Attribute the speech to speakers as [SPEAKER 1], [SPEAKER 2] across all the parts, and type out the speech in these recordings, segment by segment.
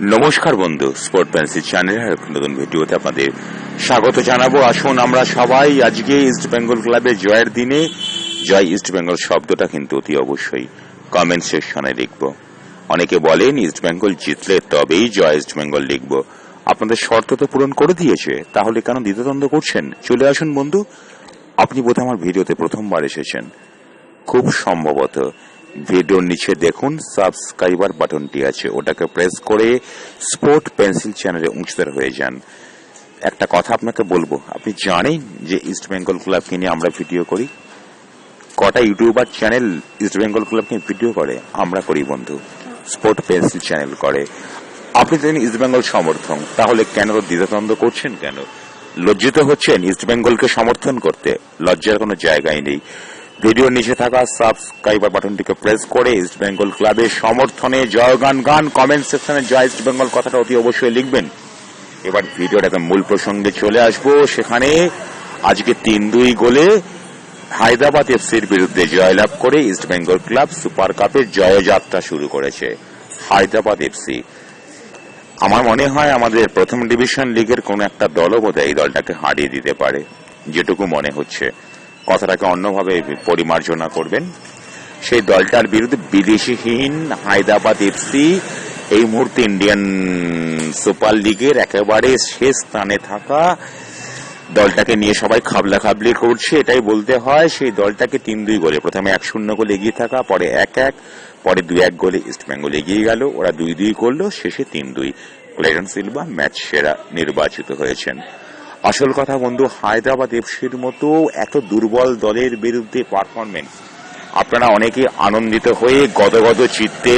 [SPEAKER 1] নমস্কার বন্ধু sport pencil চ্যানেলের একটি নতুন ভিডিওতে আপনাদের স্বাগত জানাব। আসুন আমরা সবাই আজকে ইস্ট বেঙ্গল ক্লাবের জয়ের দিনে। জয় ইস্ট বেঙ্গল শব্দটা কিন্তু অতি অবশ্যই কমেন্ট সেকশনে লিখব। অনেকে বলেন ইস্ট বেঙ্গল জিতলে তবেই জয় ইস্ট বেঙ্গল লিখব। আপনাদের শর্ত তো পূরণ করে দিয়েছে, তাহলে কেন দ্বিতীয়দ্বন্দ্ব করছেন? চলে আসুন বন্ধু, আপনি বোধহয় আমার ভিডিওতে প্রথমবার এসেছেন। খুব সম্ভবত ভিডিওর নিচে দেখুন সাবস্ক্রাইবার বাটনটি আছে। ওটাকে প্রেস করে স্পোর্ট পেন্সিল চ্যানেলে অংশীদার হয়ে যান। একটা কথা আপনাকে বলব, আপনি জানেন যে ইস্ট বেঙ্গল ক্লাবকে নিয়ে আমরা ভিডিও করি? কটা ইউটিউবার চ্যানেল ইস্ট বেঙ্গল ক্লাবকে ভিডিও করে? আমরা করি, বন্ধু। স্পোর্ট পেন্সিল চ্যানেল করে। আপনি যদি ইস্ট বেঙ্গল সমর্থন, তাহলে কেন দ্বিধাদ্বন্দ্ব করছেন কেন? লজ্জিত হচ্ছেন ইস্ট বেঙ্গলকে সমর্থন করতে? লজ্জার কোনো জায়গায় নেই। ভিডিওর নিচে থাকা সাবস্ক্রাইবার বাটনটিকে প্রেস করে ইস্ট বেঙ্গল ক্লাবের সমর্থনে জয়গান গান। কমেন্ট সেকশনে জয় ইস্ট বেঙ্গল কথাটা অতি অবশ্যই লিখবেন। এবার একদম মূল প্রসঙ্গে চলে আসব। সেখানে আজকে তিন দুই গোলে হায়দ্রাবাদ এফসির বিরুদ্ধে জয়লাভ করে ইস্ট বেঙ্গল ক্লাব সুপার কাপের জয়যাত্রা শুরু করেছে হায়দ্রাবাদ এফসি। আমার মনে হয় আমাদের প্রথম ডিভিশন লিগের কোন একটা দলও বোধহয় এই দলটাকে হারিয়ে দিতে পারে, যেটুকু মনে হচ্ছে। কথাটাকে অন্যভাবে পরিমার্জনা করবেন। সেই দলটার বিরুদ্ধে বিদেশিহীন হায়দ্রাবাদ এফসি এই মুহূর্তে ইন্ডিয়ান সুপার লিগের একেবারে শেষ স্থানে থাকা দলটাকে নিয়ে সবাই খাবলা খাবলি করছে, এটাই বলতে হয়। সেই দলটাকে তিন দুই গোলে, প্রথমে এক শূন্য গোলে এগিয়ে থাকা, পরে এক এক পরে দুই এক গোলে ইস্ট বেঙ্গল এগিয়ে গেল। ওরা দুই দুই করল, শেষে তিন দুই ক্লেটন সিলভা ম্যাচ সেরা নির্বাচিত হয়েছেন। আসল কথা, বন্ধু, হায়দ্রাবাদ এফসির মতো এত দুর্বল দলের বিরুদ্ধে পারফরমেন্স আপনারা অনেকে আনন্দিত হয়ে গদগদ চিত্তে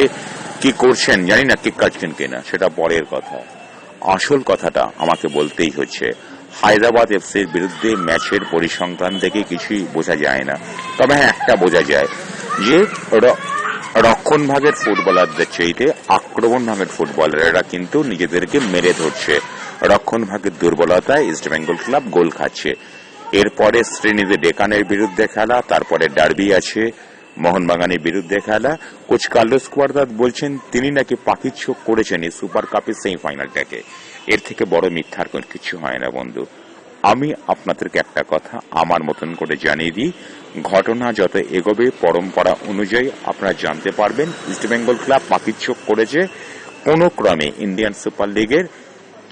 [SPEAKER 1] কি করছেন, জানি না কি কাটছেন কিনা, সেটা পরের কথা। আসল কথাটা আমাকে বলতেই হচ্ছে, হায়দ্রাবাদ এফসির বিরুদ্ধে ম্যাচের পরিসংখ্যান থেকে কিছুই বোঝা যায় না। তবে হ্যাঁ একটা বোঝা যায় যে রক্ষণ ভাগের ফুটবলারদের চাইতে আক্রমণ ভাগের ফুটবলাররা কিন্তু নিজেদেরকে মেরে ধরছে। রক্ষণ ভাগের দুর্বলতায় ইস্ট বেঙ্গল ক্লাব গোল খাচ্ছে। এরপরে শ্রেণীতে ডেকানের বিরুদ্ধে খেলা, তারপরে ডার্বি আছে মোহনবাগানের বিরুদ্ধে খেলা। কোচ কার্লোস কুয়ারদাত বলছেন, তিনি নাকি পাখির চোখ করেছেন এই সুপার কাপের সেমিফাইনালটাকে এর থেকে বড় মিথ্যার কোনো কিছু হয় না বন্ধু। আমি আপনাদেরকে একটা কথা আমার মতন করে জানিয়ে দিই, ঘটনা যত এগোবে পরম্পরা অনুযায়ী আপনারা জানতে পারবেন ইস্টবেঙ্গল ক্লাব পাখির চোখ করেছে কোনো ক্রমে ইন্ডিয়ান সুপার লিগের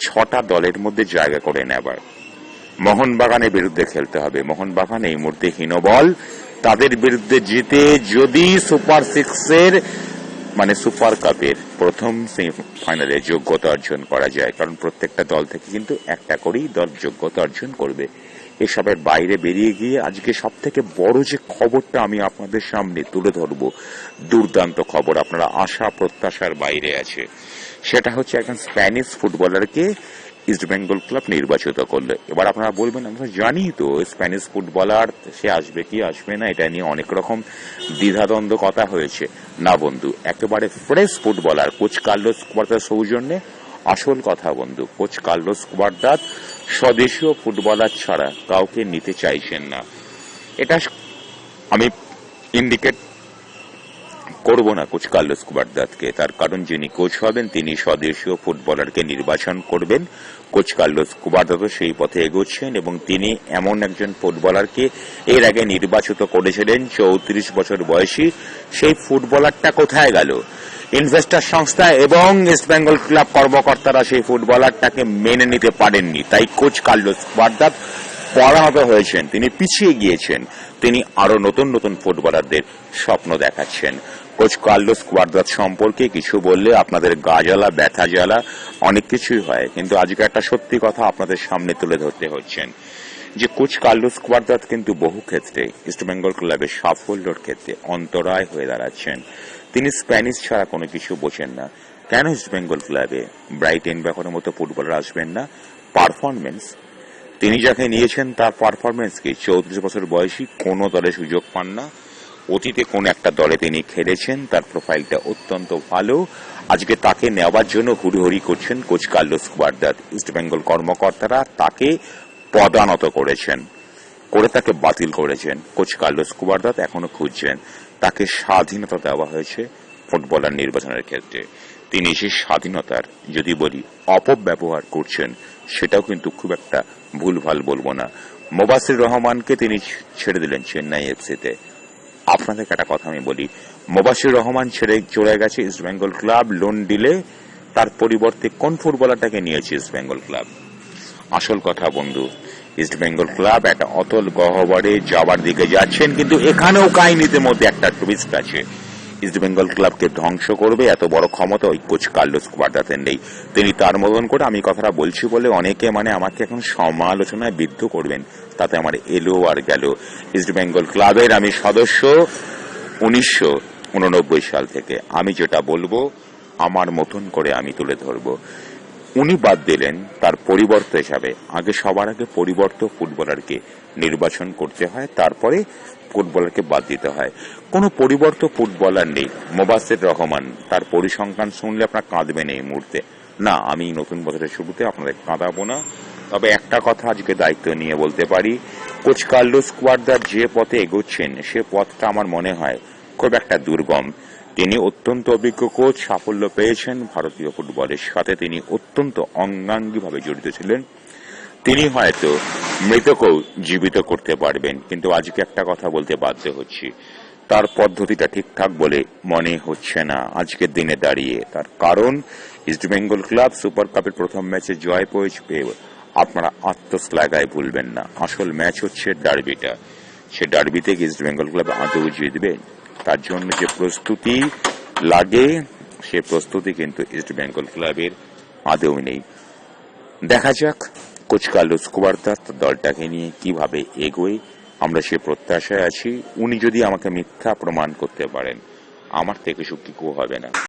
[SPEAKER 1] ছটা দলের মধ্যে জায়গা করে নেবার। মোহনবাগানের বিরুদ্ধে খেলতে হবে। মোহনবাগান এই মুহূর্তে হীনবল। তাদের বিরুদ্ধে জিতে যদি সুপার সিক্সের মানে সুপার কাপের প্রথম সেমিফাইনালে যোগ্যতা অর্জন করা যায়। কারণ প্রত্যেকটা দল থেকে কিন্তু একটা করেই দল যোগ্যতা অর্জন করবে। এসবের বাইরে বেরিয়ে গিয়ে আজকে সব থেকে বড় যে খবরটা আমি আপনাদের সামনে তুলে ধরব, দুর্দান্ত খবর। আপনারা আশা প্রত্যাশার বাইরে আছে। সেটা হচ্ছে একজন স্প্যানিশ ফুটবলারকে ইস্ট বেঙ্গল ক্লাব নির্বাচিত করল। এবার আপনারা বলবেন আমরা জানি তো, স্প্যানিশ ফুটবলার, সে আসবে কি আসবে না, এটা নিয়ে অনেক রকম দ্বিধাদ্বন্দ্ব কথা হয়েছে। না বন্ধু, একেবারে ফ্রেশ ফুটবলার, কোচ কার্লোস কুয়ার্দার সৌজন্যে আসল কথা বন্ধু, কোচ কার্লোস কুয়ার্দাত স্বদেশীয় ফুটবলার ছাড়া কাউকে নিতে চাইছেন না। এটা আমি ইন্ডিকেট করব না কোচ কার্লোস কুবারদাতকে। তার কারণ যিনি কোচ হবেন, তিনি স্বদেশীয় ফুটবলারকে নির্বাচন করবেন। কোচ কার্লোস কুবারদাতও সেই পথে এগোচ্ছেন এবং তিনি এমন একজন ফুটবলারকে এর আগে নির্বাচিত করেছিলেন, চৌত্রিশ বছর বয়সী। সেই ফুটবলারটা কোথায় গেল? ইনভেস্টার সংস্থা এবং ইস্ট বেঙ্গল ক্লাব কর্মকর্তারা সেই ফুটবলারটাকে মেনে নিতে পারেননি। তাই কোচ কার্লোস কুবারদাত পরাহত হয়েছেন, তিনি পিছিয়ে গিয়েছেন, তিনি আরও নতুন নতুন ফুটবলারদের স্বপ্ন দেখাচ্ছেন। কোচ কার্লোস কুয়ারদাত সম্পর্কে কিছু বললে আপনাদের গা জ্বালা, ব্যথা জ্বালা, অনেক কিছুই হয়, কিন্তু আজকে একটা সত্যি কথা আপনাদের সামনে তুলে ধরতে হচ্ছেন, যে কোচ কার্লোস কুয়ারদাত কিন্তু বহু ক্ষেত্রে ইস্টবেঙ্গল ক্লাবের সাফল্যর ক্ষেত্রে অন্তরায় হয়ে দাঁড়াচ্ছেন। তিনি স্প্যানিশ ছাড়া কোনো কিছু বোঝেন না। কেন ইস্টবেঙ্গল ক্লাবে ব্রাইটেন ব্যাপারের মতো ফুটবলার আসবেন না? পারফরমেন্স তিনি যাকে নিয়েছেন তার পারফরমেন্স কি? চৌত্রিশ বছর বয়সী কোনো দলে সুযোগ পান না। অতীতে কোন একটা দলে তিনি খেলেছেন, তার প্রোফাইলটা অত্যন্ত ভালো। আজকে তাকে নেওয়ার জন্য হুড়োহুড়ি করছেন কোচ কার্লোস কুয়ারদাত ইস্টবেঙ্গল কর্মকর্তারা তাকে পদানত করেছেন, করে তাকে বাতিল করেছেন। কোচ কার্লোস কুয়ারদাত এখনও খুঁজছেন। তাকে স্বাধীনতা দেওয়া হয়েছে ফুটবলার নির্বাচনের ক্ষেত্রে। তিনি সে স্বাধীনতার যদি বলি অপব্যবহার করছেন, সেটাও কিন্তু খুব একটা ভুলভাল বলব না। মোবাসির রহমানকে তিনি ছেড়ে দিলেন চেন্নাই এফসিতে। আপনাদেরকে একটা কথা আমি বলি, মোবাসির রহমান ছেড়ে চলে গেছে ইস্ট বেঙ্গল ক্লাব লোন দিলে তার পরিবর্তে কোন ফুটবলারটাকে নিয়েছে ইস্ট বেঙ্গল ক্লাব? আসল কথা বন্ধু, ইস্ট বেঙ্গল ক্লাব একটা অতল গহ্বরে যাবার দিকে যাচ্ছেন, কিন্তু এখানেও কাহিনীতে মধ্যে একটা টুইস্ট আছে। ইস্ট বেঙ্গল ক্লাবকে ধ্বংস করবে, এত বড় ক্ষমতা ওই কোচ কার্লোস কুয়ার্দাতের নেই। তিনি তার মতন করে আমি কথাটা বলছি বলে অনেকে মানে আমাকে এখন সমালোচনায় বিদ্ধ করবেন। তাতে আমার এলো আর গেল। ইস্ট বেঙ্গল ক্লাবের আমি সদস্য উনিশশো উননব্বই সাল থেকে। আমি যেটা বলব, আমার মতন করে আমি তুলে ধরবো। উনি বাদ দিলেন তার পরিবর্ত হিসাবে। আগে সবার আগে পরিবর্ত ফুটবলারকে নির্বাচন করতে হয়, তারপরে ফুটবলারকে বাদ দিতে হয়। কোনো পরিবর্ত ফুটবলার নেই, মোবাসের রহমান। তার পরিসংখ্যান শুনলে আপনার কাঁদবেন এই মুহূর্তে। না, আমি নতুন বছরের শুরুতে আপনাদের কাঁদাবো না। তবে একটা কথা আজকে দায়িত্ব নিয়ে বলতে পারি, কোচ কার্লোস কোয়ার্দার যে পথে এগোচ্ছেন, সে পথটা আমার মনে হয় খুব একটা দুর্গম। তিনি অত্যন্ত অভিজ্ঞ কোচ, সাফল্য পেয়েছেন ভারতীয় ফুটবলের সাথে। তিনি অত্যন্ত অঙ্গাঙ্গিভাবে জড়িত ছিলেন। তিনি হয়তো মৃতকেও জীবিত করতে পারবেন, কিন্তু আজকে একটা কথা বলতে বাধ্য হচ্ছি। তার পদ্ধতিটা ঠিকঠাক বলে মনে হচ্ছে না। আজকের দিনে দাঁড়িয়ে তার কারণ ইস্টবেঙ্গল ক্লাব সুপার কাপের প্রথম ম্যাচে জয় পেয়েছে পেয়ে আপনারা আত্মশ্লাঘায় ভুলবেন না। আসল ম্যাচ হচ্ছে ডার্বিটা। সে ডার্বিতে ইস্টবেঙ্গল ক্লাব আদৌ জিতবে তার জন্য যে প্রস্তুতি লাগে, সে প্রস্তুতি কিন্তু ইস্ট বেঙ্গল ক্লাবের আদেও নেই। দেখা যাক কোচ কার্লোস কুবার্তা দলটাকে নিয়ে কীভাবে এগোয়, আমরা সে প্রত্যাশায় আছি। উনি যদি আমাকে মিথ্যা প্রমাণ করতে পারেন, আমার থেকে সুখী হবে না।